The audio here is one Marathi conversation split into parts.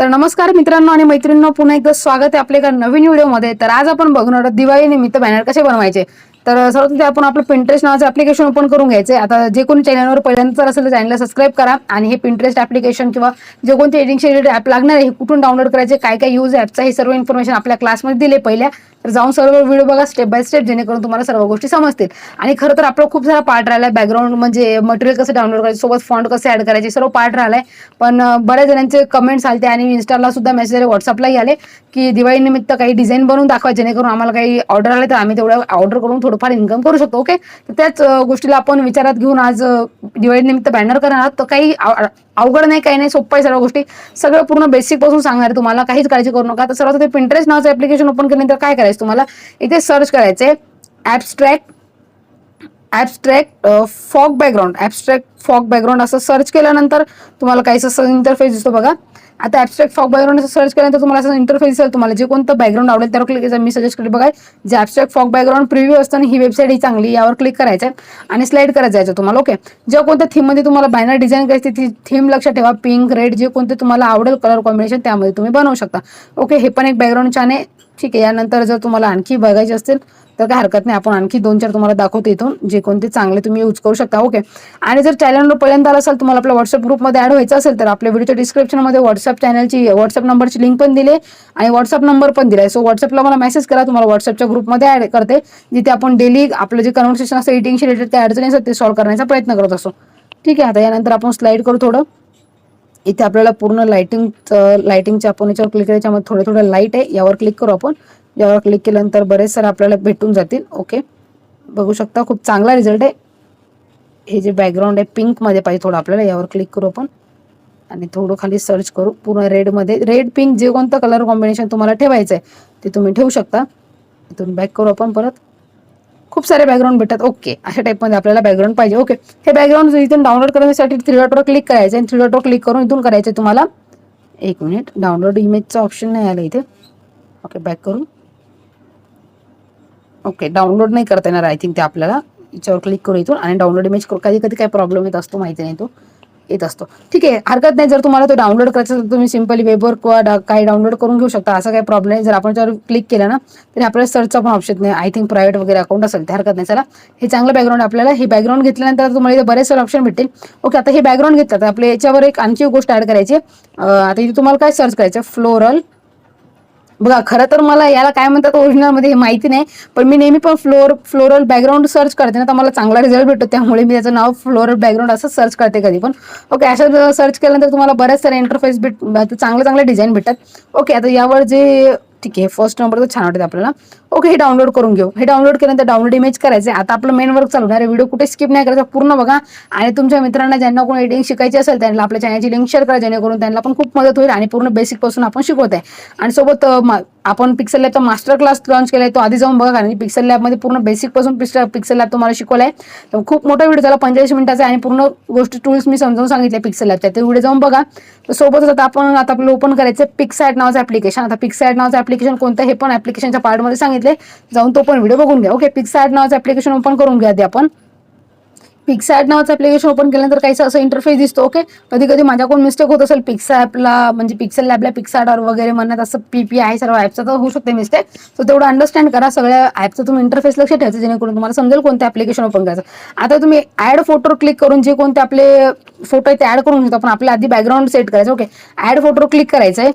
तर नमस्कार मित्रांनो आणि मैत्रिणींनो पुन्हा एकदा स्वागत आहे आपल्या एका नवीन व्हिडिओमध्ये. तर आज आपण बघणार आहोत दिवाळी निमित्त बॅनर कसे बनवायचे? तर सर्वात आपण आपलं पिंटरेस्ट नावाचं ऍप्लिकेशन ओपन करून घ्यायचे आता जे कोणी चॅनलवर पहिल्यांदा असेल तर चॅनलला सबस्क्राईब करा आणि हे पिंटरेस्ट ऍप्लिकेशन किंवा जे कोणते एडिटिंगचे रिलेटेड ऍप लागणार आहे हे कुठून डाउनलोड करायचे काय काय यूज ऍपचा हे सर्व इन्फॉर्मेशन आपल्या क्लासमध्ये दिले पहिल्या. तर जाऊन सर्व व्हिडिओ बघा स्टेप बाय स्टेप जेणेकरून तुम्हाला सर्व गोष्टी समजतील. आणि खरं तर आपलं खूप सारा पार्ट राहिला बॅकग्राऊंड म्हणजे मटेरियल कसं डाउनलोड करायचं सोबत फॉन्ट कसं ऍड करायचे सर्व पार्ट राहिलाय. पण बऱ्याच जणांचे कमेंट्स आले आणि इन्स्टाला सुद्धा मेसेज आले व्हॉट्सअपलाही आले. की दिवाळीनिमित्त काही डिझाईन बनवून दाखवा जेणेकरून आम्हाला काही ऑर्डर आले तर आम्ही तेवढं ऑर्डर करून थोडंफार इन्कम करू शकतो ओके तर त्याच गोष्टीला आपण विचारात घेऊन आज दिवाळीनिमित्त बॅनर करणार आहोत. तर काही अवघड नाही काही नाही सोपं आहे सर्व गोष्टी. सगळं पूर्ण बेसिकपासून सांगणार आहे तुम्हाला काहीच काळजी करू नका. तर सर्वात ते पिंटरेस्ट नावाचं ऍप्लिकेशन ओपन केल्यानंतर काय करायचं तुम्हाला? इथे सर्च करायचंय abstract abstract fog background abstract fog background असं सर्च केल्यानंतर तुम्हाला काहीच असं इंटरफेस दिसतो बघा. आता ॲबस्ट्रॅक्ट फॉग बॅकग्राऊंड असं सर्च केल्यानंतर तुम्हाला असं इंटरफेस दिसेल तुम्हाला. जे कोणतं बॅकग्राऊंड आवडेल त्यावर क्लिक मी सजेस्ट केलं बघा जे ॲबस्ट्रॅक्ट फॉग बॅकग्राऊंड प्रिव्ह्यू असतं आणि ही वेबसाईट ही चांगली यावर क्लिक करायचं आहे आणि स्लाईड करत जायचं तुम्हाला. ओके ज्या कोणत्या थीममध्ये तुम्हाला बॅनर डिझाईन करायची ती थीम लक्षात ठेवा. पिंक रेड जे कोणते तुम्हाला आवडेल कलर कॉम्बिनेशन त्यामध्ये तुम्ही बनवू शकता. ओके हे पण एक बॅकग्राऊंड छान आहे. ठीक आहे यानंतर जर तुम्हाला आणखी बघायचे असतील तर काय हरकत नाही. आपण आणखी दोन चार तुम्हाला दाखवतो इथून जे कोणते चांगले तुम्ही यूज करू शकता. ओके आणि जर चॅनलवर पहिल्यांदा आला असाल तुम्हाला आपल्या व्हॉट्सअप ग्रुपमध्ये ऍड व्हायचं असेल तर आपल्या व्हिडिओच्या डिस्क्रिप्शनमध्ये व्हॉट्सअप चॅनलची व्हॉट्सअप नंबरची लिंक पण दिली आणि व्हॉट्सअप नंबर पण दिलाय सो व्हॉट्सअपला मला मेसेज करा तुम्हाला व्हॉट्सअपच्या ग्रुपमध्ये ऍड करते. जिथे आपण डेली आपलं जे कन्व्हर्सेशन असतं इटिंगशी रिलेटेड त्या अडचणी असतात ते सॉल्व्ह करण्याचा प्रयत्न करत असतो. ठीक आहे आता यानंतर आपण स्लाईड करू थोडं. इथे आपल्याला पूर्ण लाइटिंग लाइटिंगच्या आपण याच्यावर क्लिक करायच्या थोडं थोडं लाइट आहे यावर क्लिक करू आपण. यावर क्लिक केल्यानंतर बरेच सारे आपल्याला भेटून जातील ओके बघू शकता खूप चांगला रिझल्ट आहे. हे जे बॅकग्राऊंड आहे पिंकमध्ये पाहिजे थोडं आपल्याला यावर क्लिक करू आपण. आणि थोडं खाली सर्च करू पूर्ण रेडमध्ये रेड पिंक जे कोणतं कलर कॉम्बिनेशन तुम्हाला ठेवायचं आहे ते तुम्ही ठेवू शकता. इथून बॅक करू आपण परत. खूप सारे बॅकग्राऊंड भेटतात. ओके अशा टाईपमध्ये आपल्याला बॅकग्राऊंड पाहिजे. ओके हे बॅकग्राऊंड इथून डाउनलोड करण्यासाठी थ्री डॉटवर क्लिक करायचं आणि थ्री डॉटवर क्लिक करून इथून करायचं तुम्हाला. एक मिनिट डाउनलोड इमेजचं ऑप्शन नाही आलं इथे. ओके बॅक करून. ओके डाउनलोड नाही करता येणार आय थिंक ते आपल्याला. याच्यावर क्लिक करू इथून. आणि डाउनलोड इमेज करू. कधी कधी काय प्रॉब्लेम येत असतो माहिती नाही तो. येत असतो. ठीक आहे हरकत नाही. जर तुम्हाला तो डाउनलोड करायचा तर तुम्ही सिम्पली वेबवर किंवा काही डाउनलोड करून घेऊ शकता. असा काही प्रॉब्लेम नाही. जर आपण त्यावर क्लिक केलं ना तरी आपल्याला सर्चचा पण ऑप्शन नाही. आय थिंक प्रायव्हेट वगैरे अकाउंट असेल ते हरकत नाही. चला हे चांगलं बॅकग्राऊंड आपल्याला. हे बॅकग्राऊंड घेतल्यानंतर तुम्हाला इथे बरेच सारे ऑप्शन भेटतील. ओके आता हे बॅकग्राऊंड घेतलं. तर आपल्या याच्यावर एक आणखी एक गोष्ट ऍड करायची आता इथे तुम्हाला काय सर्च करायचं फ्लोरल बघा खरं तर मला याला काय म्हणतात ओरिजिनलमध्ये हे माहिती नाही पण मी नेहमी पण फ्लोर फ्लोरल बॅकग्राऊंड सर्च करते ना तर मला चांगला रिझल्ट भेटतो. त्यामुळे मी त्याचं नाव फ्लोरल बॅकग्राऊंड असं सर्च करते कधी पण. ओके असं सर्च केल्यानंतर तुम्हाला बऱ्याच सारे इंटरफेस भेट चांगले चांगले डिझाईन भेटतात. ओके आता यावर जे ठीक आहे. फर्स्ट नंबर तर छान वाटते आपल्याला. ओके हे डाउनलोड करून घेऊ. हे डाउनलोड केल्यानंतर डाउनलोड इमेज करायचे आता आपलं मेन वर्क चालू आहे. व्हिडिओ कुठे स्किप नाही करायचा पूर्ण बघा. आणि तुमच्या मित्रांना ज्यांना कोण एडिटिंग शिकायची असेल त्यांना आपल्या चॅनलची लिंक शेअर करा जेणेकरून त्यांना पण खूप मदत होईल आणि पूर्ण बेसिकपासून आपण शिकवत आहे. आणि सोबत आपण पिक्सल लॅबचा मास्टर क्लास लॉन्च केलाय तो आधी जाऊन बघा कारण पिक्सल लॅबमध्ये पूर्ण बेसिकपासून पिक्सल लॅब तुम्हाला शिकवलाय. तर खूप मोठा व्हिडिओ झाला पंचेचाळीस मिनिटाचा आणि पूर्ण गोष्टी टूल्स मी समजावून सांगितले पिक्सल लॅबच्या ते व्हिडिओ जाऊन बघा. तर सोबतच आता आपण आता आपलं ओपन करायचं पिक्सॅट नावाचं ऍप्लिकेशन आता पिक्सॅट नावाचं ऍप्लिकेशन कोणतं हे पण ऍप्लिकेशनच्या पार्टमध्ये सांगितले जाऊन तो पण व्हिडिओ बघून घ्या. ओके पिक्सॅट नावाचं ऍप्लिकेशन ओपन करून घ्या आधी आपण. पिक्सॅट नावाचं ॲप्लिकेशन ओपन केल्यानंतर काहीसा असं इंटरफेस दिसतो ओके कधी कधी माझ्याकडून मिस्टेक होत असेल पिक्सा ॲपला म्हणजे पिक्सल लॅबला पिक्साडर वगैरे म्हणत असं पी पी आहे सर्व ॲपचं तर होऊ शकते मिस्टेक तर तेवढं अंडरस्टँड करा सगळ्या ॲपचं तुम्ही इंटरफेस लक्ष ठेवायचं जेणेकरून तुम्हाला समजेल कोणतं ऍप्लिकेशन ओपन करायचं. आता तुम्ही ऍड फोटोवर क्लिक करून जे कोणते आपले फोटो आहे ते ऍड करून घेतो आपण आपल्या आधी बॅकग्राऊंड सेट करायचं ओके ऍड फोटोवर क्लिक करायचं आहे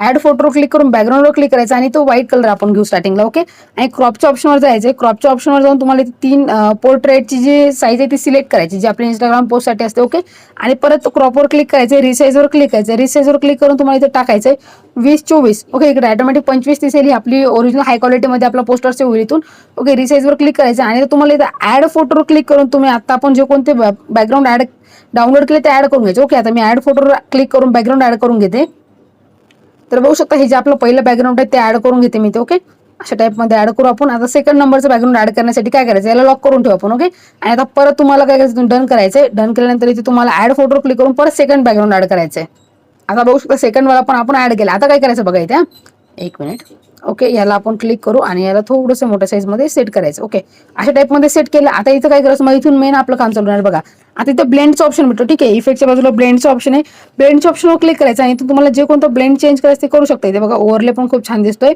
ऍड फोटोवर क्लिक करून बॅकग्राऊंडवर क्लिक करायचा आणि तो व्हाईट कलर आपण घेऊ स्टार्टिंगला ओके आणि क्रॉपच्या ऑप्शनवर जायचं क्रॉपच्या ऑप्शनवर जाऊन तुम्हाला तीन पोर्ट्रेटची जी साईज आहे ती सिलेक्ट करायची जी आपली इंस्टाग्राम पोस्टसाठी असते ओके आणि परत क्रॉपवर क्लिक करायचं रिसाईजवर क्लिक करायचं रिसाईजवर क्लिक करून तुम्हाला इथे टाकायचं वीस चोवीस. ओके इकडे ऑटोमॅटिक पंचवीस दिसेल ही आपली ओरिजिनल हाय क्वालिटीमध्ये आपला पोस्टर सेव्ह होईल इथून. ओके रिसाईजवर क्लिक करायचं आणि तुम्हाला इथं ऍड फोटोवर क्लिक करून तुम्ही आता आपण जे कोणते बॅकग्राऊंड ऍड डाउनलोड केले ते ऍड करून घ्यायचे. ओके आता मी ऍड फोटोवर क्लिक करून बॅकग्राऊंड ऍड करून घेते. तर बघू शकता हे जे आपलं पहिलं बॅकग्राऊंड आहे ते ऍड करून घेते मी ते ओके अशा टाईपमध्ये ऍड करू आपण. आता सेकंड नंबरचं बॅकग्राऊंड ऍड करण्यासाठी काय करायचं? याला लॉक करून ठेवू आपण ओके आणि आता परत तुम्हाला काय करायचं? डन करायचंय. डन केल्यानंतर इथे तुम्हाला ऍड फोटो क्लिक करून परत सेकंड बॅकग्राऊंड ऍड करायचंय. आता बघू शकता सेकंड वाला पण आपण ऍड केला. आता काय करायचं बघा इथे एक मिनिट ओके याला आपण क्लिक करू आणि याला थोडंसं मोठ्या साईजमध्ये सेट करायचं. ओके अशा टाईपमध्ये सेट केलं आता इथं काय करायचं मग इथून मेन आपलं काम चालू राहणार बघा. आता इथं ब्लेंडचं ऑप्शन भेटतो ठीक आहे इफेक्टच्या बाजूला ब्लेंडचं ऑप्शन आहे. ब्लेंडच्या ऑप्शनवर क्लिक करायचं आणि तुम्हाला जे कोणतं ब्लेंड चेंज करायचं ते करू शकता. इथे बघा ओव्हरले पण खूप छान दिसतोय.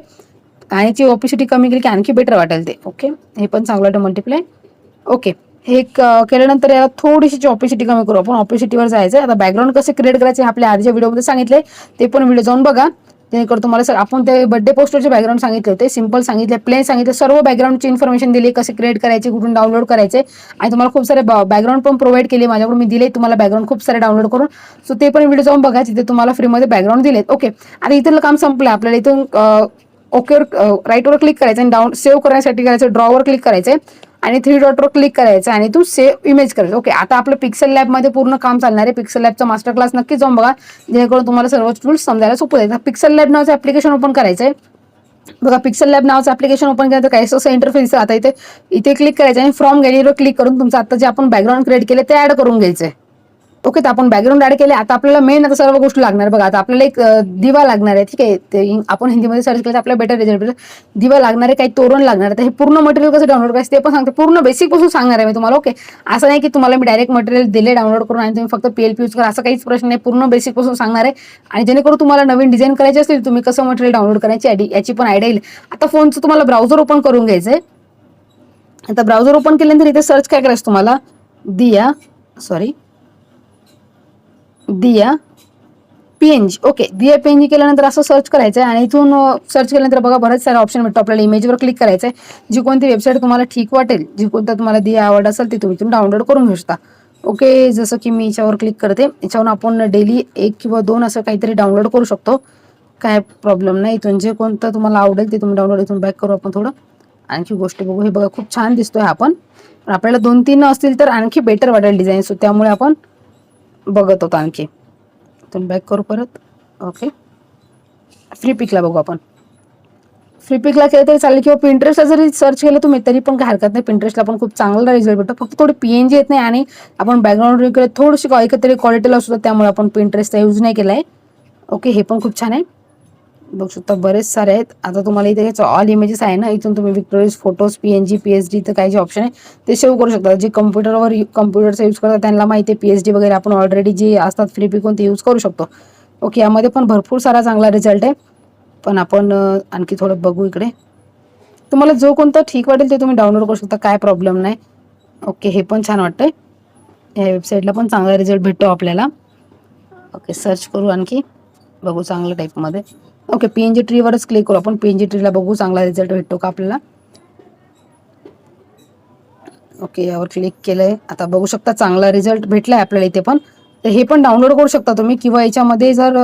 आणि याची ऑपिसिटी कमी केली की आणखी बेटर वाटेल ते. ओके हे पण चांगलं वाटतं मल्टिप्लाय ओके हे क- केल्यानंतर याला थोडीशी ऑपिसिटी कमी करू. आपण ऑपिसिटीवर जायचं आता बॅकग्राऊंड कसे क्रिएट करायचे आपल्या आधीच्या व्हिडिओमध्ये सांगितले ते पण व्हिडिओ जाऊन बघा. जेणेकरून तुम्हाला सर आपण ते बर्थडे पोस्टरचे बॅकग्राऊंड सांगितले होते सिंपल सांगितले प्लेन सांगितले सर्व बॅकग्राऊंडची इन्फॉर्मेशन दिली कसे क्रिएट करायचे कुठून डाउनलोड करायचे. आणि तुम्हाला खूप सारे बॅकग्राऊंड पण प्रोव्हाइड केले माझ्याकडून मी दिले तुम्हाला बॅकग्राऊंड खूप सारे डाउनलोड करून. सो ते पण व्हिडिओ जाऊन बघा तिथे तुम्हाला फ्रीमध्ये बॅकग्राऊंड दिलेत. ओके आणि इथलं काम संपलं आपल्याला इथून ओकेवर राईटवर क्लिक करायचं आणि डाऊन सेव्ह करण्यासाठी करायचं ड्रॉवर क्लिक करायचं आणि थ्री डॉटवर क्लिक करायचं आणि तू सेव्ह इमेज करायचं. ओके आता आपलं पिक्सल लॅबमध्ये पूर्ण काम चालणार आहे. पिक्सल लॅबचा मास्टर क्लास नक्की जाऊन बघा. जेणेकरून तुम्हाला सर्व टूल्स समजायला सोपं जाईल. पिक्सल लॅब नावाचं ऍप्लिकेशन ओपन करायचं आहे बघा पिक्सल लॅब नावाचं ऍप्लिकेशन ओपन केलं तर काय असं इंटरफेस आता इथे इथे क्लिक करायचं आणि फ्रॉम गॅलरीवर क्लिक करून तुमचं आता जे आपण बॅकग्राऊंड क्रिएट केले ते ऍड करून घ्यायचं आहे ओके तर आपण बॅकग्राऊंड ऍड केले. आता आपल्याला मेन आता सर्व गोष्टी लागणार. बघा आता आपल्याला एक दिवा लागणार आहे. ठीक आहे? ते आपण हिंदीमध्ये सर्च केलं तर आपल्याला बेटर रिझल्ट भेटेल. दिवा लागणार आहे काही तोरण लागणार आहे. तर हे पूर्ण मटेरियल कसं डाउनलोड करायचं ते पण सांगते. पूर्ण बेसिकपासून सांगणार आहे मी तुम्हाला ओके? असं नाही की तुम्हाला मी डायरेक्ट मटेरियल दिले डाउनलोड करून आणि तुम्ही फक्त पीएलपी यूज करा. असं काहीच प्रश्न नाही. पूर्ण बेसिकपासून सांगणार आहे. आणि जेणेकरून तुम्हाला नवीन डिझाईन करायची असेल तुम्ही कसं मटेरियल डाउनलोड करायची आयडी याची पण आयडिया येईल. आता फोनचं तुम्हाला ब्राउझर ओपन करून घ्यायचं आहे. आता ब्राउझर ओपन केल्यानंतर इथे सर्च काय करायचं तुम्हाला? Diya sorry diya PNG. Okay diya PNG केल्यानंतर असं सर्च करायचं आहे आणि इथून सर्च केल्यानंतर बघा बरेच सारे ऑप्शन भेटतो आपल्याला इमेजवर क्लिक करायचं आहे जी कोणती वेबसाईट तुम्हाला ठीक वाटेल जी कोणता तुम्हाला दिया आवड असेल ती तुम्ही इथून डाउनलोड करून घेऊ शकता. ओके जसं की मी याच्यावर क्लिक करते. याच्यावरून आपण डेली एक किंवा दोन असं काहीतरी डाउनलोड करू शकतो. काय प्रॉब्लेम नाही. इथून जे कोणतं तुम्हाला आवडेल ते तुम्ही डाउनलोड इथून बॅक करू आपण थोडं. आणखी गोष्टी बघू. हे बघा खूप छान दिसतोय आपण. आपल्याला दोन तीन असतील तर आणखी बेटर वाटेल डिझाईन सो त्यामुळे आपण बघत होतो आणखी. तर बॅक करू परत. ओके फ्री पिकला बघू आपण. फ्री पिकला केलं तरी चालेल किंवा पिंटरेस्टला जरी सर्च केलं तुम्ही तरी पण काय हरकत नाही. पिंटरेस्टला पण खूप चांगला रिझल्ट भेटतो. फक्त थोडी पीएनजी येत नाही आणि आपण बॅकग्राऊंड वगैरे थोडीशी एकतरी क्वालिटीला असतो त्यामुळे आपण पिंटरेस्टचा यूज नाही केला आहे ओके हे पण खूप छान आहे. बघू शकता बरेच सारे आहेत. आता तुम्हाला इथे ऑल इमेजेस आहे ना इथून तुम्ही victorious photos P N G P H D तर काही जे ऑप्शन आहे ते सेव्ह करू शकता. जे कम्प्युटरवर कम्प्युटरचा यूज करतात त्यांना माहिती आहे पी एच डी वगैरे आपण ऑलरेडी जे असतात फ्री पिकून ते यूज करू शकतो. ओके यामध्ये पण भरपूर सारा चांगला रिझल्ट आहे. पण आपण आणखी थोडं बघू इकडे. तुम्हाला जो कोणता ठीक वाटेल ते तुम्ही डाउनलोड करू शकता काय प्रॉब्लेम नाही. ओके हे पण छान वाटतंय. या वेबसाईटला पण चांगला रिझल्ट भेटतो आपल्याला. ओके सर्च करू आणखी. बघू चांगल्या टाईपमध्ये ओके पी एन ट्रीवरच क्लिक करू. आपण पीएनजी ट्रीला बघू चांगला रिझल्ट भेटतो का आपल्याला. ओके यावर क्लिक केलंय. आता बघू शकता चांगला रिझल्ट भेटलाय आपल्याला इथे पण. तर हे पण डाउनलोड करू शकता तुम्ही किंवा याच्यामध्ये जर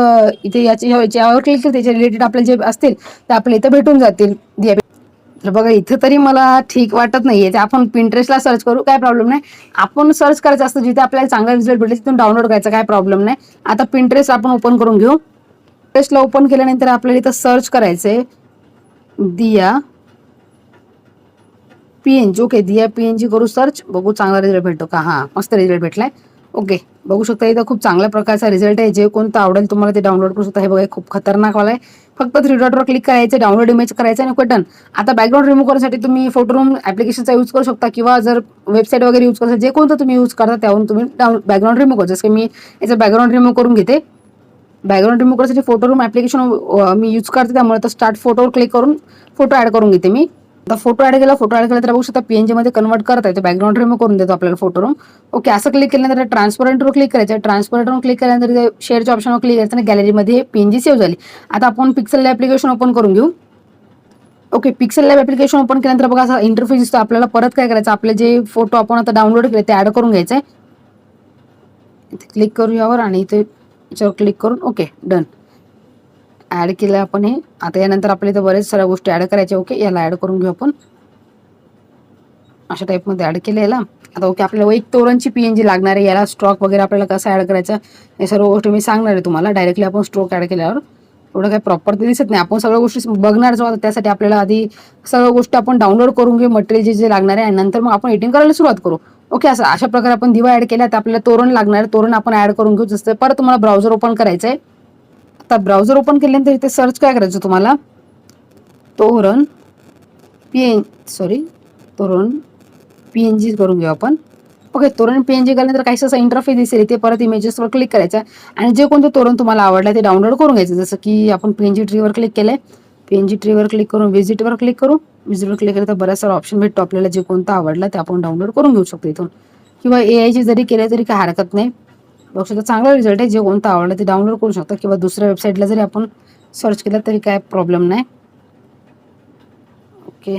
इथे याच्या यावर क्लिक केलं त्याच्या रिलेटेड आपले जे असतील ते आपल्या इथे भेटून जातील. बघा इथे तरी मला ठीक वाटत नाहीये. ते आपण पिंटरेस्टला सर्च करू काय प्रॉब्लेम नाही. आपण सर्च करायचं असतं जिथे आपल्याला चांगला रिझल्ट भेटेल तिथून डाउनलोड करायचा काय प्रॉब्लेम नाही. आता पिंटरेस्ट आपण ओपन करून घेऊ. पिंटरेस्टला ओपन केल्यानंतर आपल्याला इथं सर्च करायचंय. Diya. PNG okay diya PNG करू सर्च बघू चांगला रिझल्ट भेटतो का? हां मस्त रिझल्ट भेटलाय. ओके बघू शकता इथं खूप चांगल्या प्रकारचा रिझल्ट आहे. जे कोणतं आवडेल तुम्हाला ते डाउनलोड करू शकता. हे बघा खूप खतरनाक वाला आहे. फक्त थ्री डॉटवर क्लिक करायचं डाउनलोड इमेज करायचं आणि बटन आता बॅकग्राऊंड रिमूव्ह करण्यासाठी तुम्ही फोटो रूम ऍप्लिकेशनचा यूज करू शकता किंवा जर वेबसाईट वगैरे यूज करता जे कोणतं तुम्ही यूज करता त्यावरून तुम्ही डाऊन बॅकग्राऊंड रिमूव्ह करू. जसं की मी याचं बॅकग्राऊंड रिमूव्ह करून घेते. बॅकग्राऊंड रिमूव्ह करण्यासाठी फोटो रूम ॲप्लिकेशन मी यूज करते त्यामुळे तर स्टार्ट फोटोवर क्लिक करून फोटो ॲड करून घेते मी. आता फोटो ॲड केला फोटो ॲड केला तर बघू शकता पी एन जीमध्ये कन्वर्ट करता येतो. बॅकग्राऊंड रिमूव्ह करून देतो आपल्याला फोटो रूम ओके असं क्लिक केल्यानंतर ट्रान्सपरंटवर क्लिक करायचं ट्रान्सपरंटवर क्लिक केल्यानंतर शेअरच्या ऑप्शनवर क्लिक करायचं आणि गॅलरीमध्ये पीएनजी सेव्ह झाली. आता आपण पिक्सल ॲप्लिकेशन ओपन करून घेऊ. Okay pixel lab application open केल्यानंतर बघा असा इंटरफेस दिसतो आपल्याला परत काय करायचं? आपले जे फोटो आपण आता डाउनलोड केले ते ॲड करून घ्यायचं आहे क्लिक करू यावर आणि इथे याच्यावर क्लिक करून ओके डन ऍड केलं आपण हे. आता यानंतर आपल्या इथं बरेच साऱ्या गोष्टी ऍड करायच्या ओके याला ऍड करून घेऊ आपण. अशा टाईपमध्ये ऍड केलं याला आता ओके आपल्याला एक तोरणची पी एन जी लागणार आहे. याला स्ट्रॉक वगैरे आपल्याला कसं ऍड करायचं हे सर्व गोष्टी मी सांगणार आहे तुम्हाला. डायरेक्टली आपण स्ट्रोक ॲड केल्यावर. एवढं काही प्रॉपर ते दिसत नाही. आपण सगळ्या गोष्टी बघणार आहोत त्यासाठी आपल्याला आधी सगळ्या गोष्टी आपण डाउनलोड करून घेऊ मटेरियल जे जे लागणार आहे. आणि नंतर मग आपण एडिटिंग करायला सुरुवात करू. ओके असं अशा प्रकारे आपण दिवा ऍड केला तर आपल्याला तोरण लागणार. तोरण आपण ऍड करून घेऊ. जसं परत तुम्हाला ब्राउझर ओपन करायचं आहे आता ब्राउझर ओपन केल्यानंतर इथे सर्च काय करायचं तुम्हाला? Toran P N sorry toran P N G करून घेऊ आपण. ओके तोरण पी एन जी केल्यानंतर काही असं इंटरफेस दिसेल. ते परत इमेजेसवर क्लिक करायचं आणि जे कोणतं तोरण तुम्हाला आवडलं ते डाउनलोड करून घ्यायचं. जसं की आपण पी एन जी ट्रीवर क्लिक केलंय. पी एन जी ट्रीवर क्लिक करून विजिटवर क्लिक करू. विजिटवर क्लिक केलं तर बऱ्याच सारा ऑप्शन भेटतो. आपल्याला जे कोणतं आवडलं ते आपण डाउनलोड करून घेऊ शकतो इथून. किंवा ए आयची जरी केलं तरी काही हरकत नाही. बघू शकता चांगला रिझल्ट आहे. जे कोणतं आवडलं ते डाउनलोड करू शकता. किंवा दुसऱ्या वेबसाईटला जरी आपण सर्च केलं तरी काय प्रॉब्लेम नाही. ओके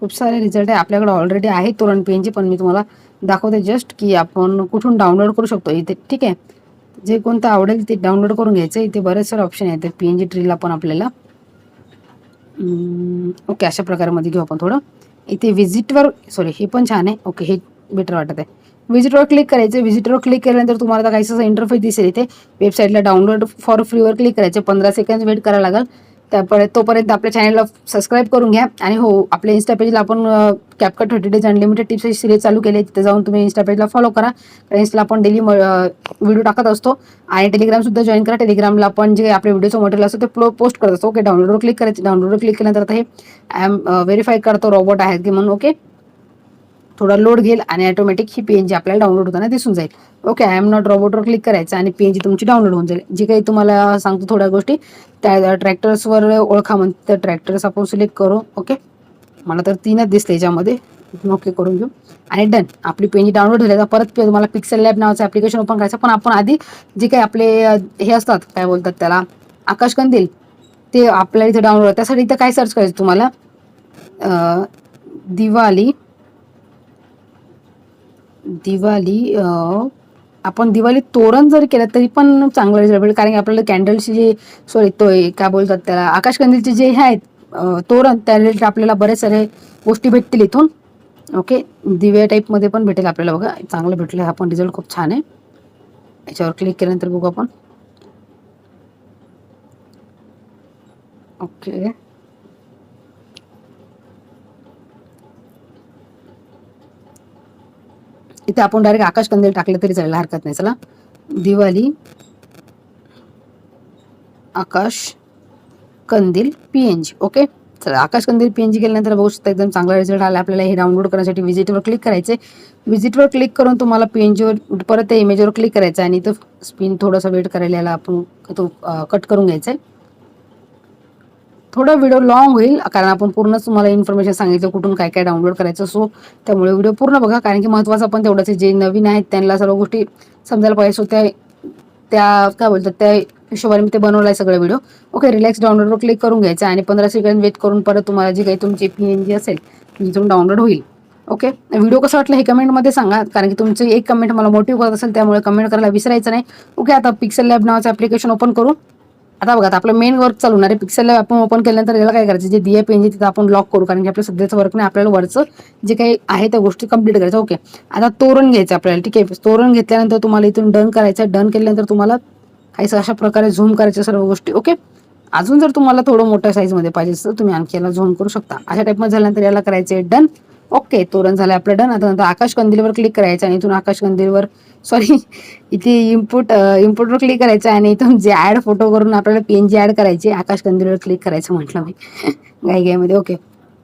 खूप सारे रिझल्ट आहे. आपल्याकडे ऑलरेडी आहे. तोरण पेनची पण मी तुम्हाला दाखवते जस्ट की आपण कुठून डाउनलोड करू शकतो. इथे ठीक आहे. जे कोणतं आवडेल ते डाउनलोड करून घ्यायचं. इथे बरेच सारे ऑप्शन आहेत पी एन जी ट्रीला पण आपल्याला ओके अशा प्रकारामध्ये घेऊ आपण थोडं. इथे व्हिजिटवर सॉरी हे पण छान आहे. ओके हे बेटर वाटत आहे. व्हिजिटवर क्लिक करायचं. व्हिजिटवर क्लिक केल्यानंतर तुम्हाला आता काहीसं इंटरफेस दिसेल इथे. वेबसाईटला डाउनलोड फॉर फ्रीवर क्लिक करायचे. पंधरा सेकंड वेट करायला लागेल. त्यापर्यंत तोपर्यंत आपल्या चॅनलला सबस्क्राईब करून घ्या. आणि हो आपल्या इन्स्टा पेजला आपण कॅपकट थर्टी डेज अनलिमिटेड टिप्सची सिरीज चालू केली आहे तिथे जाऊन तुम्ही इन्स्टा पेजला फॉलो करा. कारण इन्स्टाला आपण डेली व्हिडिओ टाकत असतो. आणि टेलिग्रामसुद्धा जॉईन करा. टेलिग्रामला आपण जे आपल्या व्हिडिओचं मटेरियल असतो ते पोस्ट करत असतो. ओके डाउनलोडवर क्लिक करायचं. डाउनलोडवर क्लिक केल्यानंतर आता हे आय एम व्हेरीफाय करतो रोबोट आहेत की म्हणून ओके थोडा लोड घेईल आणि ऑटोमॅटिक ही पीएनजी आपल्याला डाउनलोड होताना दिसून जाईल. ओके आय एम नॉट रोबोटवर क्लिक करायचं आणि पीएनजी तुमची डाउनलोड होऊन जाईल. जे काही तुम्हाला सांगतो थोड्या गोष्टी त्या ट्रॅक्टर्सवर ओळखा म्हणते त्या ट्रॅक्टर्स आपण सिलेक्ट करू. ओके मला तर तीनच दिसले याच्यामध्ये. ओके करून घेऊ. आणि डन आपली पेनजी डाउनलोड झाली. तर परत तुम्हाला पिक्सेल लॅब नावाचं ॲप्लिकेशन ओपन करायचं. पण आपण आधी जे काही आपले हे असतात काय बोलतात त्याला? आकाशकंदील ते आपल्याला इथे डाउनलोड त्यासाठी इथं काय सर्च करायचं तुम्हाला? दिवाळी दिवाळी आपण दिवाळी तोरण जर केलं तरी पण चांगलं रिझल्ट भेटेल. कारण की आपल्याला कॅन्डलची जे सॉरी तो काय बोलतात त्याला आकाशकंदीलचे जे हे आहेत तोरण त्या रिलेटेड आपल्याला बरेच सारे गोष्टी भेटतील इथून. ओके? दिव्या टाईपमध्ये पण भेटेल आपल्याला बघा. चांगलं भेटलं. हा पण रिझल्ट खूप छान आहे. याच्यावर क्लिक केल्यानंतर बघू आपण. ओके. इथे आपण डायरेक्ट आकाश कंदील टाकलं तरी चालेल हरकत नाही. चला. दिवाळी आकाश कंदील पीएनजी जी ओके चला आकाश कंदील पीएनजी गेल्यानंतर केल्यानंतर बघू शकता एकदम चांगला रिझल्ट आला. आपल्याला हे डाउनलोड करण्यासाठी विजिटवर क्लिक करायचे विजिटवर क्लिक करून तुम्हाला पीएनजीवर परत त्या इमेजवर क्लिक करायचं आणि तो स्पिन थोडासा वेट करायला आपण तो कट करून घ्यायचा आहे थोडा व्हिडिओ लॉंग होईल कारण आपण पूर्णच तुम्हाला इन्फॉर्मेशन सांगितलं कुठून काय काय डाउनलोड करायचं सो त्यामुळे व्हिडिओ पूर्ण बघा कारण की महत्त्वाचं पण तेवढंच जे नवीन आहेत त्यांना सर्व गोष्टी समजायला पाहिजे सो त्या त्या काय बोलतात त्या हिशोबाने मी ते बनवलं आहे सगळं व्हिडिओ ओके रिलॅक्स डाउनलोडवर क्लिक करून घ्यायचं आणि पंधरा सेकंड वेट करून परत तुम्हाला जी काही तुमची पी एन जी असेल ती तिथून डाउनलोड होईल. ओके व्हिडिओ कसं वाटलं हे कमेंटमध्ये सांगा कारण की तुमचं एक कमेंट मला मोटिव्ह करत असेल त्यामुळे कमेंट करायला विसरायचं नाही. ओके आता पिक्सेल लॅब नावाचं ॲप्लिकेशन ओपन करू. आता बघा आता आपलं मेन वर्क चालू होणार आहे पिक्सेल आपण ओपन केल्यानंतर याला काय करायचं? जे दिया पेन तिथं आपण लॉक करू कारण की आपलं सध्याचं वर्क नाही आपल्याला वरचं जे काही आहे त्या गोष्टी कंप्लीट करायचं. ओके आता तोरण घ्यायचं आपल्याला ठीक आहे? तोरण घेतल्यानंतर तुम्हाला इथून डन करायचं डन केल्यानंतर तुम्हाला काहीच अशा प्रकारे झूम करायच्या सर्व गोष्टी ओके अजून जर तुम्हाला थोडं मोठ्या साईजमध्ये पाहिजे तर तुम्ही आणखी याला झूम करू शकता. अशा टाईपमध्ये झाल्यानंतर याला करायचं आहे डन ओके तोरण झालं आपलं डन आता नंतर आकाश कंदीलवर क्लिक करायचं आणि इथून आकाश कंदीलवर सॉरी इथे इम्पुट इम्पुटवर क्लिक करायचं आणि इथून जे ॲड फोटो करून आपल्याला पेन जी ॲड करायची आकाश कंदीलवर क्लिक करायचं म्हटलं मी. गाई गाईमध्ये ओके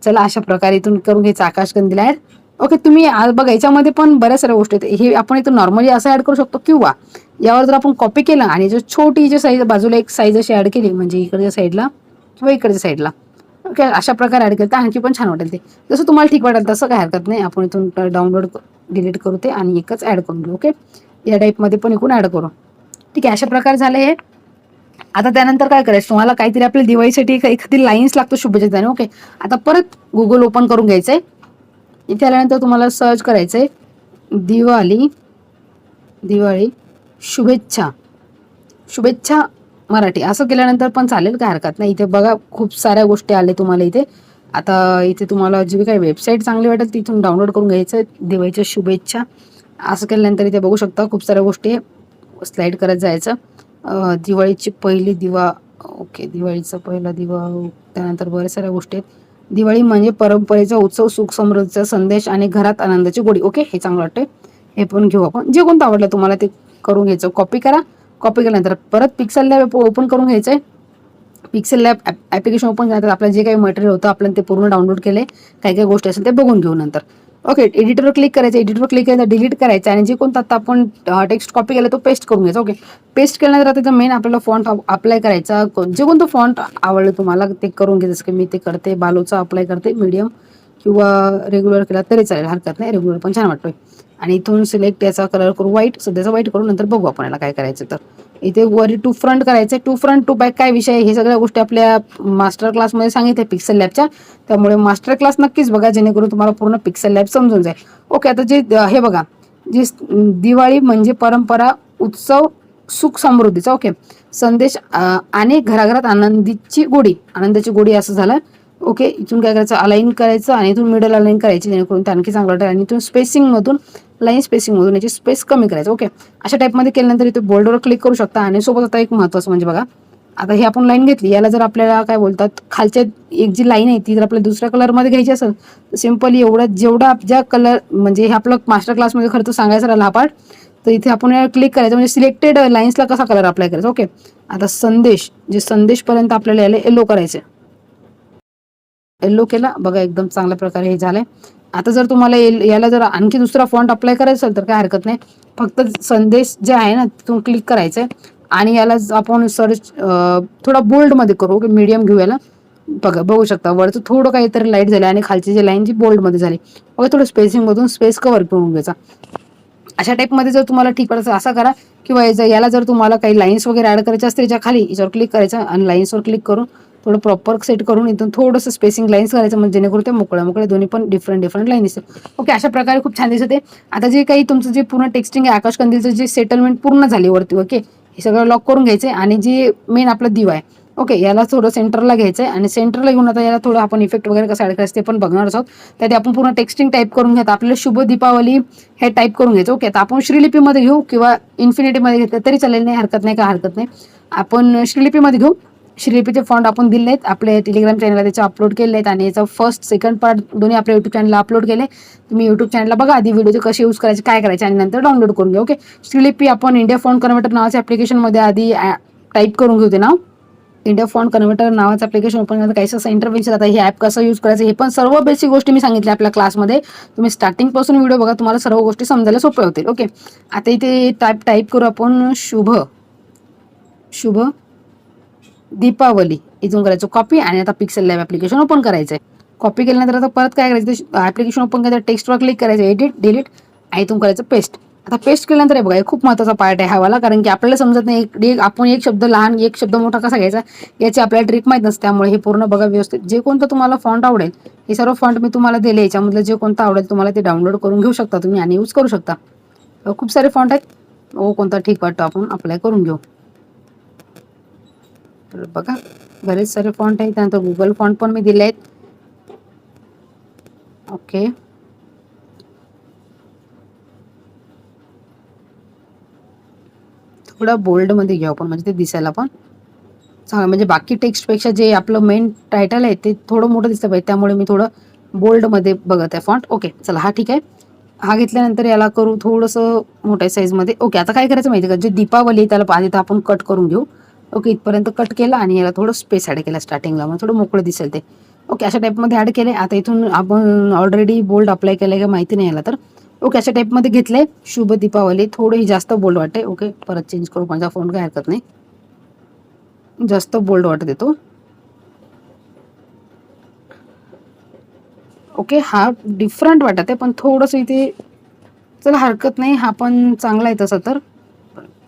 चला अशा प्रकारे इथून करून घ्यायचं आकाश कंदील ॲड ओके तुम्ही बघा याच्यामध्ये पण बऱ्याच साऱ्या गोष्टी आहेत. हे आपण इथं नॉर्मली असं ॲड करू शकतो किंवा यावर जर आपण कॉपी केलं आणि जो छोटी जी साईज बाजूला एक साईज अशी ॲड केली म्हणजे इकडच्या साईडला किंवा इकडच्या साईडला अशा प्रकारे ॲड केलं तर आणखी पण छान वाटेल ते. जसं तुम्हाला ठीक वाटेल तसं काय हरकत नाही. आपण इथून डाउनलोड डिलीट करू ते आणि एकच ॲड करून घेऊ ओके? या टाईपमध्ये पण एकूण ॲड करू. ठीक आहे अशा प्रकारे झालं हे. आता त्यानंतर काय करायचं? तुम्हाला काहीतरी आपल्या दिवाळीसाठी एखादी लाईन्स लागतो शुभेच्छा देताना ओके? आता परत गुगल ओपन करून घ्यायचं आहे इथे आल्यानंतर तुम्हाला सर्च करायचं आहे दिवाळी दिवाळी शुभेच्छा. शुभेच्छा मराठी. असं केल्यानंतर पण चालेल काय हरकत नाही. इथे बघा खूप साऱ्या गोष्टी आले तुम्हाला इथे. आता इथे तुम्हाला जी काही वेबसाईट चांगली वाटेल तिथून डाउनलोड करून घ्यायचं दिवाळीच्या शुभेच्छा. असं केल्यानंतर इथे बघू शकता खूप साऱ्या गोष्टी स्लाईड करत जायचं. दिवाळीची पहिली दिवा ओके दिवाळीचा पहिला दिवा त्यानंतर बऱ्याच साऱ्या गोष्टी आहेत. दिवाळी म्हणजे परंपरेचा उत्सव सुख समृद्धीचा संदेश आणि घरात आनंदाची गोडी. ओके हे चांगलं वाटतंय. हे पण घेऊ आपण. जे कोणतं आवडलं तुम्हाला ते करून घ्यायचं. कॉपी करा. कॉपी केल्यानंतर परत पिक्सल लॅब ओपन करून घ्यायचं आहे पिक्सेल लॅब ॲप्लिकेशन ओपन केल्यानंतर आपलं जे काही मटेरियल होतं आपण ते पूर्ण डाउनलोड केले. काही काही गोष्टी असेल ते बघून घेऊ नंतर. ओके एडिटरवर क्लिक करायचं. एडिटरवर क्लिक केल्यानंतर डिलीट करायचं आणि जे कोणतं आता आपण टेक्स्ट कॉपी केलं तो पेस्ट करून घ्यायचा. ओके पेस्ट केल्यानंतर आता मेन आपल्याला फॉन्ट अप्लाय करायचा. जे कोणतं फॉन्ट आवडलं तुम्हाला ते करून घ्या जसं की मी ते करते बालोचा अप्लाय करते मीडियम किंवा रेग्युलर केला तरी चालेल. हरकत नाही रेग्युलर पण छान वाटतोय. आणि इथून सिलेक्ट याचा कलर करू व्हाईट सध्याचा व्हाईट करू नंतर बघू आपण याला काय करायचं तर. इथे वरी टू फ्रंट करायचं टू फ्रंट टू बॅक काय विषय आहे, हे सगळ्या गोष्टी आपल्या मास्टर क्लासमध्ये सांगितल्या पिक्सेल लॅबच्या त्यामुळे मास्टर क्लास नक्कीच बघा जेणेकरून तुम्हाला पूर्ण पिक्सेल लॅब समजून जाईल. ओके आता जे हे बघा. जी दिवाळी म्हणजे परंपरा उत्सव सुख समृद्धीचा. ओके संदेश आणि घराघरात आनंदीची गोडी. आनंदाची गोडी असं झालं. ओके इथून काय करायचं? अलाईन करायचं आणि इथून मिडल अलाइन करायची जेणेकरून ते आणखी चांगलं वाटेल. आणि इथून स्पेसिंगमधून लाईन स्पेसिंगमधून याची स्पेस कमी करायचं. ओके अशा टाईपमध्ये केल्यानंतर इथे बोल्डवर क्लिक करू शकता. आणि सोबत आता एक महत्वाचं म्हणजे बघा आता ही आपण लाईन घेतली. याला जर आपल्याला काय बोलतात खालच्या एक जी लाईन आहे ती जर आपल्याला दुसऱ्या कलरमध्ये घ्यायची असेल तर सिम्पली एवढं जेवढा ज्या कलर म्हणजे हे आपलं मास्टर क्लासमध्ये खरं तर सांगायचं राहिला हा पार्ट तर इथे आपण क्लिक करायचं. म्हणजे सिलेक्टेड लाईन्सला कसा कलर अप्लाय करायचा? ओके आता संदेश जे संदेशपर्यंत आपल्याला याला येलो करायचे येल्लो केला. बघा एकदम चांगल्या प्रकारे हे झालंय. आता जर तुम्हाला याला जर आणखी दुसरा फॉन्ट अप्लाय करायचा असेल तर काय हरकत नाही. फक्त संदेश जे आहे ना तिथून क्लिक करायचंय आणि याला आपण सर्च थोडा बोल्डमध्ये करू की मीडियम घेऊ याला. बघा बघू शकता. वरचं थोडं काहीतरी लाइट झालं आणि खालची जी लाईन जी बोल्डमध्ये झाली बघा थोडं स्पेसिंग मधून स्पेस कव्हर करून घ्यायचा. अशा टाईपमध्ये जर तुम्हाला ठीक वाटतं असं करा. किंवा याला जर तुम्हाला काही लाईन्स वगैरे ऍड करायचे असतील याच्या खाली याच्यावर क्लिक करायचं आणि लाईन्सवर क्लिक करून थोडं प्रॉपर सेट करून इथून थोडंसं स्पेसिंग लाईन्स करायचं म्हणजे जेणेकरून ते मोकळ्या मोकळ्या दोन्ही पण डिफरंट डिफरंट लाईन दिसते ओके अशा प्रकारे खूप छान दिसते आता जे काही तुमचं जे पूर्ण टेक्स्टिंग आहे आकाश कंदीलचं जे सेटलमेंट पूर्ण झाली वरती ओके हे सगळं लॉक करून घ्यायचं आणि जे मेन आपला दिवा आहे ओके याला थोडं सेंटरला घ्यायचं आहे आणि सेंटरला घेऊन आता याला थोडं आपण इफेक्ट वगैरे कसं ऍड करायचं ते पण बघणार आहोत. त्यात आपण पूर्ण टेक्स्टिंग टाईप करून घेतो. आपल्याला शुभ दीपावली हे टाईप करून घ्यायचं. ओके आता आपण श्रीलिपीमध्ये घेऊ किंवा इन्फिनिटीमध्ये घेतलं तरी चालेल. नाही हरकत नाही का हरकत नाही. आपण श्रीलिपीमध्ये घेऊ. श्रीलिपीचे फॉन्ट आपण दिले आहेत आपल्या टेलिग्राम चॅनलला त्याचे अपलोड केले आहेत आणि याचा फर्स्ट सेकंड पार्ट दोन्ही आपल्या युट्यूब चॅनलला अपलोड केले. तुम्ही युट्यूब चॅनलला बघा आधी व्हिडिओचे कसे यूज करायचे काय करायचे आणि नंतर डाउनलोड करून घ्या. ओके श्रीलिपी आपण इंडिया फॉन्ट कन्व्हर्टर नावाच्या ॲप्लिकेशनमध्ये आधी टाईप करून घेऊ ते नाव. इंडिया फॉन्ट कन्व्हर्टर नावाचं ॲप्लिकेशन ओपन करायचं काही असं इंटरव्ह्यूचं आता हे ॲप कसं यूज करायचं हे पण सर्व बेसिक गोष्टी मी सांगितल्या आपल्या क्लासमध्ये तुम्ही स्टार्टिंगपासून व्हिडिओ बघा तुम्हाला सर्व गोष्टी समजायला सोप्या होतील. ओके आता इथे टाईप टाईप करू आपण शुभ. शुभ. दीपावली. इथून करायचं कॉपी आणि आता पिक्सेल लॅब ॲप्लिकेशन ओपन करायचं आहे कॉपी केल्यानंतर आता परत काय करायचं? ॲप्लिकेशन ओपन करायचं टेक्स्टवर क्लिक करायचं. एडिट डिलीट आणि इथून करायचं पेस्ट आता पेस्ट केल्यानंतर हे बघा हे खूप महत्त्वाचा पार्ट आहे हवाला वाला कारण की आपल्याला समजत नाही एक- आपण एक शब्द लहान एक शब्द मोठा कसा घ्यायचा? याची आपल्याला ट्रिक माहीत नसते त्यामुळे हे पूर्ण बघा व्यवस्थित. जे कोणतं तुम्हाला फॉन्ट आवडेल हे सर्व फॉन्ट मी तुम्हाला दिले याच्यामधलं जे कोणतं आवडेल तुम्हाला ते डाउनलोड करून घेऊ शकता तुम्ही आणि यूज करू शकता. खूप सारे फॉन्ट आहेत. ओ कोणता ठीक वाटतो आपण अप्लाय करून घेऊ. तर बघा बरेच सारे फॉन्ट आहेत. त्यानंतर गुगल फॉन्ट पण मी दिले आहेत. ओके थोडं बोल्डमध्ये घेऊ आपण म्हणजे ते दिसायला पण चांगलं म्हणजे बाकी टेक्स्टपेक्षा जे आपलं मेन टायटल आहे ते थोडं मोठं दिसलं पाहिजे. त्यामुळे मी थोडं बोल्डमध्ये बघत आहे फॉन्ट ओके चला हा ठीक आहे. हा घेतल्यानंतर याला करू थोडंसं मोठ्या साईजमध्ये ओके आता काय करायचं माहिती का? जे दीपावली आहे त्याला पाहिजे तर आपण कट करून घेऊ. ओके इथपर्यंत कट केला आणि याला थोडं स्पेस ॲड केला स्टार्टिंगला मग थोडं मोकळं दिसेल ते. ओके अशा टाईपमध्ये ॲड केले आता इथून आपण ऑलरेडी बोल्ड अप्लाय केलं का माहिती नाही याला तर. ओके अशा टाईपमध्ये घेतले शुभ दीपावली. थोडंही जास्त बोल्ड वाटते ओके परत चेंज करू. माझा फोन काय हरकत नाही. जास्त बोल्ड वाटत येतो. ओके हा डिफरंट वाटत आहे पण थोडंसं इथे चला हरकत नाही. हा पण चांगला आहे तसा तर.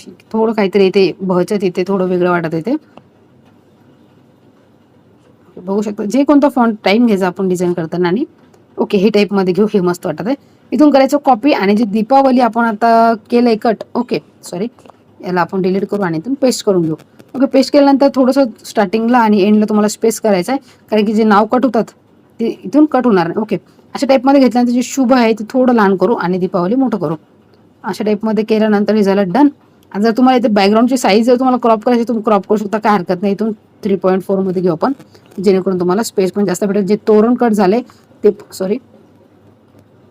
ठीक थोडं काहीतरी इथे बहचत इथे थोडं वेगळं वाटत येते बघू शकता. जे कोणता फॉन्ट टाईम घ्यायचा आपण डिझाईन करताना आणि. ओके हे टाईपमध्ये घेऊ. हे मस्त वाटत आहे. इथून करायचं कॉपी आणि जे दीपावली आपण आता केलंय कट ओके सॉरी याला आपण डिलीट करू आणि इथून पेस्ट करून घेऊ. ओके पेस्ट केल्यानंतर थोडंसं स्टार्टिंगला आणि एंडला तुम्हाला स्पेस करायचं आहे. कारण की जे नाव कट होतात ते इथून कट होणार नाही. ओके अशा टाईपमध्ये घेतल्यानंतर जे शुभ आहे ते थोडं लहान करू आणि दीपावली मोठं करू. अशा टाईपमध्ये केल्यानंतर हे झालं डन आणि जर तुम्हाला इथे बॅकग्राऊंडची साईज जर तुम्हाला क्रॉप करायची तुम्ही क्रॉप करू शकता. काय हरकत नाही इथून थ्री पॉईंट फोरमध्ये घेऊ आपण. जेणेकरून तुम्हाला स्पेस पण जास्त भेटेल. जे तोरण कट झाले ते सॉरी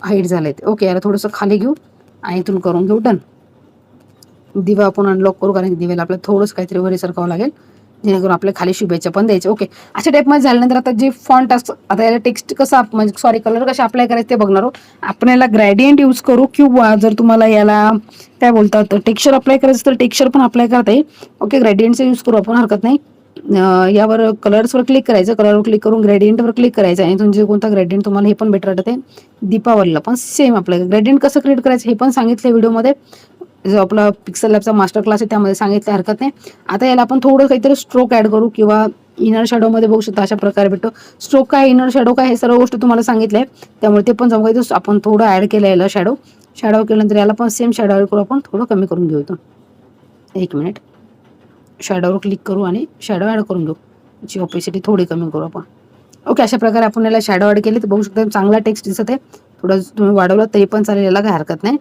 हाईट झाले ते ओके याला थोडंसं खाली घेऊ आणि इथून करून घेऊ डन. दिवा आपण अनलॉक करू कारण दिव्याला आपल्याला थोडंसं काहीतरी वरी सरकावं लागेल. जेणेकरून आपल्या खाली शुभेच्छा पण द्यायचे. ओके अशा टाईपमध्ये झाल्यानंतर आता जे फॉन्ट असतं आता याला टेक्स्ट कसं म्हणजे सॉरी कलर कसे अप्लाय करायचं ते बघणार आहोत. आपण याला ग्रॅडियंट यूज करू किंवा जर तुम्हाला याला काय बोलतात टेक्स्चर अप्लाय करायचं तर टेक्स्चर पण अप्लाय करता येईल. ओके ग्रॅडियंटचा यूज करू आपण हरकत नाही. यावर कलर्सवर क्लिक करायचं. कलरवर क्लिक करून ग्रेडियंटवर क्लिक करायचं आणि तुमचे कोणता ग्रेडियंट तुम्हाला हे पण बेटर वाटते. आहे दीपावलीला पण सेम आपलं. ग्रेडियंट कसं क्रिएट करायचं हे पण सांगितलं व्हिडिओमध्ये. जो आपला पिक्सल लॅबचा मास्टर क्लास आहे त्यामध्ये सांगितलं हरकत नाही. आता याला आपण थोडं काहीतरी स्ट्रोक ॲड करू किंवा इनर शॅडोमध्ये बघू शकता अशा प्रकारे भेटतो. स्ट्रोक काय इनर शॅडो काय हे सर्व गोष्टी तुम्हाला सांगितल्या. आहे त्यामुळे ते पण जमू आपण थोडं ॲड केलं याला शॅडो शॅडो केल्यानंतर याला पण सेम शॅडो ॲड करू आपण थोडं कमी करून घेऊ एक मिनिट शॅडोवर क्लिक करू आणि शॅडो ॲड करून घेऊ. याची ऑपेसिटी थोडी कमी करू आपण. ओके अशा प्रकारे आपण याला शॅडो ॲड केले तर बघू शकता चांगला टेक्स्ट दिसत आहे. थोडं तुम्ही वाढवलं तरी पण चालेल याला काही हरकत नाही.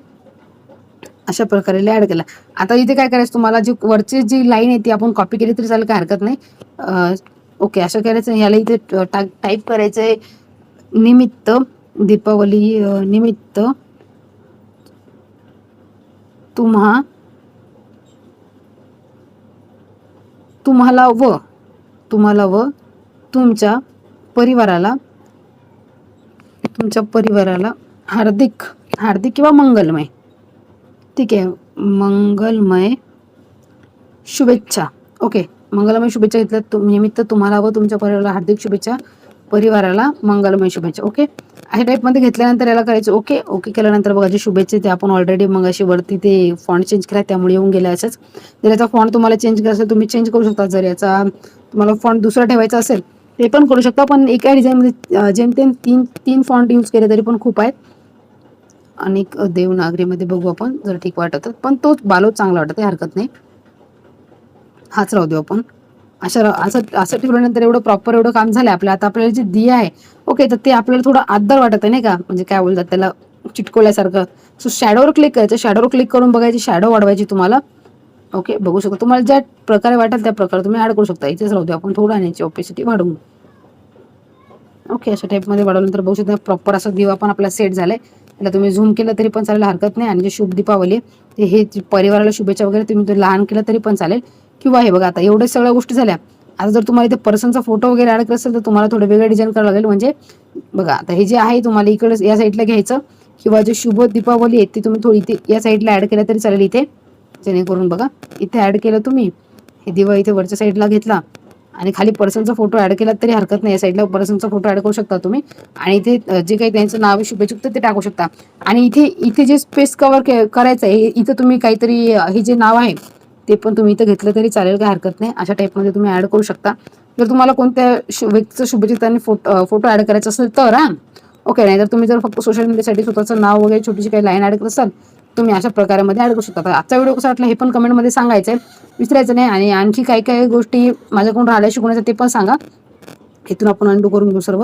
अशा प्रकारे ॲड केला. आता इथे काय करायचं तुम्हाला जी वरची जी लाईन आहे ती आपण कॉपी केली तरी चालेल काय हरकत नाही. ओके असं करायचं याला इथे टाईप करायचं आहे निमित्त दीपावली निमित्त. तुम्हा तुम्हाला व तुम्हाला व तुमच्या परिवाराला तुमच्या परिवाराला हार्दिक हार्दिक किंवा मंगलमय. ठीक आहे मंगलमय शुभेच्छा. ओके मंगलमय शुभेच्छा घेतल्या निमित्त तुम्हाला व तुमच्या परिवाराला हार्दिक शुभेच्छा. परिवाराला मंगलमय शुभेच्छा. ओके? अशा टाईपमध्ये घेतल्यानंतर याला करायचं ओके ओके केल्यानंतर बघा जे शुभेच्छा ते आपण ऑलरेडी मग अशी वरती ते फॉन्ट चेंज केला त्यामुळे येऊन गेले असंच. जर याचा फॉन्ट तुम्हाला चेंज करायचा असेल तुम्ही चेंज करू शकता. जर याचा तुम्हाला फॉन्ट दुसरा ठेवायचा असेल ते पण करू शकता. पण एका डिझाईनमध्ये जेमतेम तीन तीन फॉन्ट यूज केले तरी पण खूप आहेत. आणि देवनागरीमध्ये बघू आपण जर ठीक वाटत पण तोच बालो चांगला वाटत हरकत नाही. हाच राहू देऊ आपण. अशा असं असं ठेवल्यानंतर एवढं प्रॉपर एवढं काम झालं आपलं. आता आपल्याला जे दिय आहे ओके तर ते आपल्याला थोडं आदर वाटत आहे नाही का? म्हणजे काय बोलतात त्याला? चिटकवल्यासारखं. सो शॅडोवर क्लिक करायचं. शॅडोवर क्लिक करून बघायची शॅडो वाढवायची तुम्हाला. ओके बघू शकता. तुम्हाला ज्या प्रकारे वाटेल त्या प्रकारे तुम्ही ॲड करू शकता. इथेच राहू द्या. आपण थोडं आणायची याची ऑपेसिटी वाढवू. ओके अशा टाईपमध्ये वाढवल्यानंतर बघू शकता प्रॉपर असं दिवा पण आपला सेट झालाय. त्याला तुम्ही झूम केलं तरी पण चालेल हरकत नाही. आणि जे शुभ दीपावली ते हे परिवाराला शुभेच्छा वगैरे तुम्ही लहान केलं तरी पण चालेल. किंवा हे बघा आता एवढ्या सगळ्या गोष्टी झाल्या. आता जर तुम्हाला इथे पर्सनचा फोटो वगैरे ॲड करत असेल तर तुम्हाला थोडं वेगळं डिझाईन करावं लागेल. म्हणजे बघा आता हे जे आहे तुम्हाला इकडे या साईडला घ्यायचं किंवा जे शुभ दीपावली आहे ती तुम्ही थोडी इथे या साईडला ॲड केलं तरी चालेल इथे. जेणेकरून बघा इथे ॲड केलं तुम्ही हे दिवा इथे वरच्या साईडला घेतला आणि खाली पर्सनचा फोटो ॲड केला तरी हरकत नाही. या साईडला पर्सनचा फोटो ॲड करू शकता तुम्ही. आणि इथे जे काही त्यांचं नाव आहे शुभेच्छुक ते टाकू शकता. आणि इथे इथे जे स्पेस कव्हर करायचं आहे इथं तुम्ही काहीतरी हे जे नाव आहे ते पण तुम्ही इथं घेतलं तरी चालेल काय हरकत नाही. अशा टाईपमध्ये तुम्ही ॲड करू शकता. जर तुम्हाला कोणत्या शु व्यक्तीचं शुभचित्राने फोटो फोटो ॲड करायचा असेल तर हां. ओके नाही तर तुम्ही जर फक्त सोशल मीडियासाठी स्वतःचं नाव वगैरे छोटीशी काही लाईन ॲड करत असाल तुम्ही अशा प्रकारामध्ये ॲड करू शकता. आजचा व्हिडिओ कसा वाटला हे पण कमेंटमध्ये सांगायचं आहे विसरायचं नाही आणि आणखी काही काही गोष्टी माझ्याकडून राहिल्या शिकवण्याचं ते पण सांगा. इथून आपण अंडू करून घेऊ सर्व.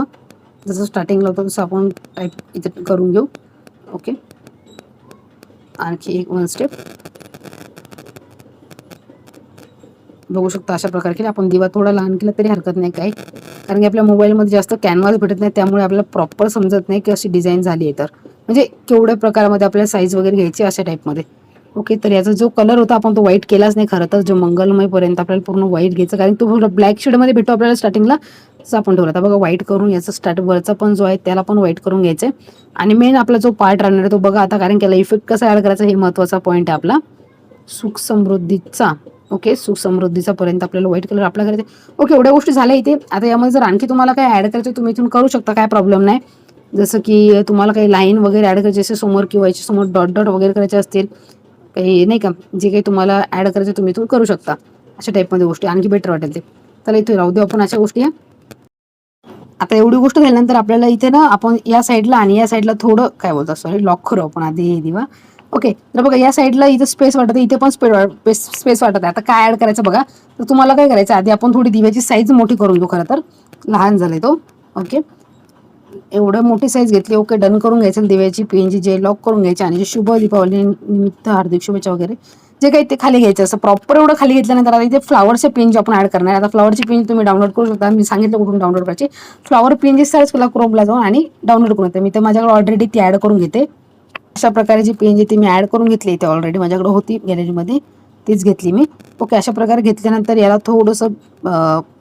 जसं स्टार्टिंगला होतं तसं आपण टाईप इथे करून घेऊ. ओके आणखी एक वन स्टेप बघू शकता अशा प्रकारे केले आपण दिवा थोडा लहान केला तरी हरकत नाही काही. कारण की आपल्या मोबाईलमध्ये जास्त कॅनव्हास भेटत नाही त्यामुळे आपल्याला प्रॉपर समजत नाही की अशी डिझाईन झाली आहे तर. म्हणजे केवढ्या प्रकारामध्ये आपल्याला साईज वगैरे घ्यायची अशा टाईपमध्ये ओके तर याचा जो कलर होता आपण तो व्हाईट केलाच नाही खरं तर. जो मंगलमयपर्यंत आपल्याला पूर्ण व्हाईट घ्यायचं. कारण तो ब्लॅक शेडमध्ये भेटतो आपल्याला स्टार्टिंगला आपण ठेवला. आता बघा व्हाईट करून याचा स्टार्ट वरचा पण जो आहे त्याला पण व्हाईट करून घ्यायचं आहे. आणि मेन आपला जो पार्ट राहणार आहे तो बघा आता. कारण त्याला इफेक्ट कसा ॲड करायचा हे महत्त्वाचा पॉईंट आहे आपला. सुख समृद्धीचा. ओके सुख समृद्धीचा पर्यंत आपल्याला व्हाईट कलर आपल्या करायचे ओके एवढ्या गोष्टी झाल्या इथे. आता यामध्ये जर आणखी तुम्हाला काय ॲड करायचं तुम्ही इथून करू शकता काय प्रॉब्लेम नाही. जसं की तुम्हाला काही लाईन वगैरे ॲड करायचे असेल समोर किंवा याच्या समोर डॉट डॉट वगैरे करायचे असतील काही नाही का? जे काही तुम्हाला ॲड करायचं तुम्ही इथून करू शकता. अशा टाईपमध्ये गोष्टी आणखी बेटर वाटेल ते. चला इथे राहू देऊ आपण अशा गोष्टी आता एवढी गोष्ट झाल्यानंतर आपल्याला इथे ना आपण या साईडला आणि या साईडला थोडं काय बोलतो सॉरी लॉक करू आपण आधी हे दिवा. ओके तर बघा या साईडला इथं स्पेस वाटत आहे इथे पण स्पेस स्पेस वाटत. आहे आता काय ॲड करायचं बघा तर तुम्हाला काय करायचं आधी आपण थोडी दिव्याची साईज मोठी करून घेऊ खरं तर. लहान झाले तो. ओके एवढं मोठी साईज घेतली ओके डन करून घ्यायचं. दिव्याची पेनची जे लॉक करून घ्यायची आणि जे शुभ दीपावली निमित्त हार्दिक शुभेच्छा वगैरे. जे काही ते खाली घ्यायचं असं प्रॉपर एवढं खाली घेतल्यानंतर आता इथे फ्लावरचे पेन जे आपण ॲड करणार आहे. आता फ्लावरची पेन तुम्ही डाउनलोड करू शकता. मी सांगितलं कुठून डाउनलोड करायची. फ्लावर पेन जे सर्च केला क्रोमला जाऊन आणि डाउनलोड करून येते. मी तर माझ्याकडे ऑलरेडी ती ॲड करून घेते. अशा प्रकारे जी पेन जी ती मी ॲड करून घेतली इथे ऑलरेडी माझ्याकडे होती गॅलरीमध्ये तीच घेतली मी. ओके अशा प्रकारे घेतल्यानंतर याला थोडंसं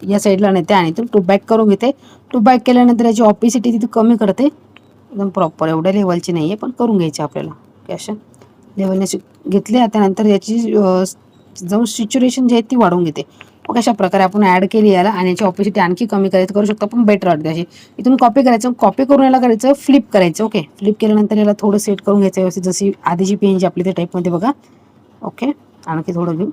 या साईडला नेते आणि इथून टू बॅक करून घेते. टूबॅक केल्यानंतर याची ऑपिसिटी तिथे कमी करते. एकदम प्रॉपर एवढ्या लेवलची नाही आहे पण करून घ्यायची आपल्याला. ओके अशा लेवलने घेतली. त्यानंतर याची जाऊन सिच्युएशन जी आहे ती वाढवून घेते. मग अशा प्रकारे आपण ॲड केली याला आणि याची ऑपॉसिटी आणखी कमी करायचं करू शकतो आपण बेटर वाटते अशी. इथून कॉपी करायचं कॉपी करून याला करायचं फ्लिप करायचं ओके फ्लिप केल्यानंतर याला थोडं सेट करून घ्यायचं व्यवस्थित जशी आधीची पेन जी आपली त्या टाईपमध्ये बघा. ओके आणखी थोडं घेऊ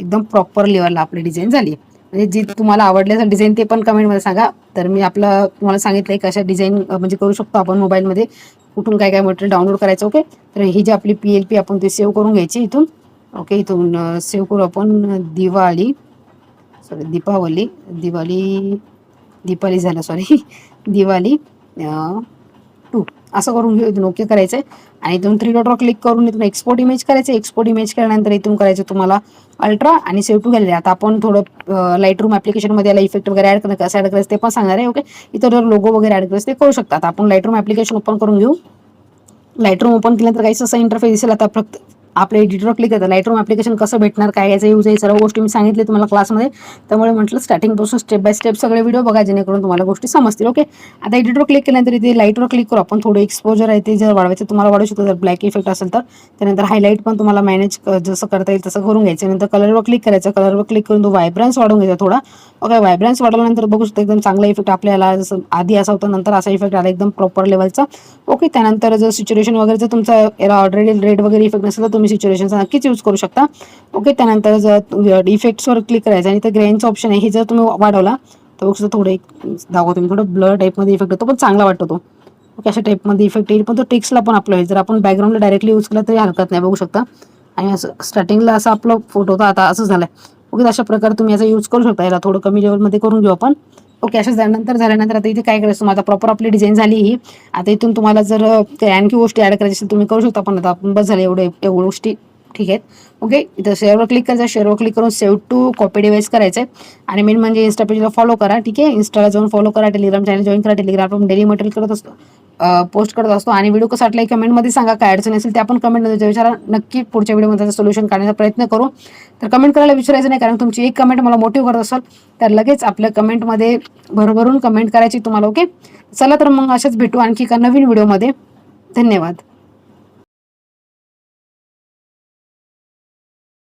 एकदम प्रॉपर लेवलला आपली डिझाईन झाली. म्हणजे जी तुम्हाला आवडल्याचं डिझाईन ते पण कमेंटमध्ये सांगा. तर मी आपलं तुम्हाला सांगितलं आहे कशा डिझाईन म्हणजे करू शकतो आपण मोबाईलमध्ये कुठून काय काय मटेरियल डाउनलोड करायचं ओके तर ही जी आपली पी एल पी आपण ते सेव्ह करून घ्यायची इथून. ओके इथून सेव्ह करू आपण दिवाळी. सॉरी दीपावली दिवाळी दीपावली झालं सॉरी दिवाळी टू असं करून घेऊ इथून ओके करायचं आहे आणि इथून थ्री डॉटवर क्लिक करून इथून एक्सपोर्ट इमेज करायचं. एक्सपोर्ट इमेज केल्यानंतर इथून करायचं तुम्हाला अल्ट्रा आणि सेव्ह टू गॅलरी आता आपण थोडं लाइट रूम ॲप्लिकेशनमध्ये याला इफेक्ट वगैरे ॲड करणं कसं ॲड करायचं ते पण सांगणार आहे ओके इतर जर लोगो वगैरे ॲड करायचं ते करू शकता. आता आपण लाइट रूम ॲप्लिकेशन ओपन करून घेऊ. लाइट रूम ओपन केल्यानंतर काहीच असं इंटरफेस दिसेल आता फक्त आपल्या एडिटरवर क्लिक करतात. लाईटरूम ॲप्लिकेशन कसं भेटणार काय याचं यूज आहे सर्व गोष्टी मी सांगितले तुम्हाला क्लासमध्ये त्यामुळे म्हटलं स्टार्टिंगपासून स्टेप बाय स्टेप सगळे व्हिडिओ बघा जेणेकरून तुम्हाला गोष्टी समजतील. ओके आता एडिटवर क्लिक केल्यानंतर इथे लाईटवर क्लिक करू. आपण थोडं एक्सपोजर आहे ते जर वाढवायचं तुम्हाला वाढू शकतो. जर ब्लॅक इफेक्ट असेल तर. त्यानंतर हायलाईट पण तुम्हाला मॅनेज जसं करता येईल तसं करून घ्यायचं. नंतर कलरवर क्लिक करायचं. कलरवर क्लिक करून तो व्हायब्रन्स वाढवून घ्यायचा थोडा. ओके व्हायब्रन्स वाढवल्यानंतर बघू शकतो एकदम चांगला इफेक्ट आपल्याला जसं आधी असा होता नंतर असा इफेक्ट आला एकदम प्रॉपर लेवलचा ओके त्यानंतर जर सिच्युएशन वगैरे जर तुमचा याला ऑलरेडी रेड वगैरे इफेक्ट नसेल तर तुम्ही सिच्युएशनचा नक्कीच यूज करू शकता. ओके त्यानंतर जर इफेक्ट्सवर क्लिक करायचं आणि तर ग्रेनचा ऑप्शन आहे हे जर तुम्ही वाढवला तर बघू थोडं एक दाखवतो मी थोडं ब्लर टाईपमध्ये इफेक्ट होतो पण चांगला वाटतो तो. ओके अशा टाईपमध्ये इफेक्ट येईल पण तो टेक्स्टला पण आपलं आहे. जर आपण बॅकग्राऊंडला डायरेक्टली यूज केला तरी हरकत नाही बघू शकता. आणि असं स्टार्टिंगला असं आपलं फोटो होता आता असं झालं आहे ओके अशा प्रकारे तुम्ही याचा यूज करू शकता याला थोडं कमी लेवलमध्ये करून घेऊ आपण. ओके अशा झाल्यानंतर झाल्यानंतर आता इथे काय करायचं? तुम्हाला आता प्रॉपर आपली डिझाईन झाली ही. आता इथून तुम्हाला जर काही आणखी गोष्टी ॲड करायची असेल तुम्ही करू शकता पण आता आपण बस झाले एवढे एवढ्या गोष्टी. ठीक आहेत ओके इथं शेअरवर क्लिक करायचं. शेअरवर क्लिक करून सेव्ह टू कॉपी डिवाइस करायचं आहे आणि मेन म्हणजे इन्स्टा पेजला फॉलो करा. ठीक आहे? इन्स्टाला जाऊन फॉलो करा. टेलिग्राम चॅनल जॉईन करा. टेलिग्राम आपण डेली मटेरियल करत असतो. पोस्ट करत असतो. आणि व्हिडिओ कसा वाटला कमेंटमध्ये सांगा. काय अडचण असेल ते आपण कमेंटमध्ये विचारा. नक्की पुढच्या व्हिडिओमध्ये त्याचं सोल्युशन काढण्याचा प्रयत्न करू. तर कमेंट करायला विचारायचं नाही. कारण तुमची एक कमेंट मला मोटिव्ह करत असाल तर लगेच आपल्या कमेंटमध्ये भरभरून कमेंट करायची तुम्हाला ओके चला तर मग अशाच भेटू आणखी एका नवीन व्हिडिओमध्ये धन्यवाद.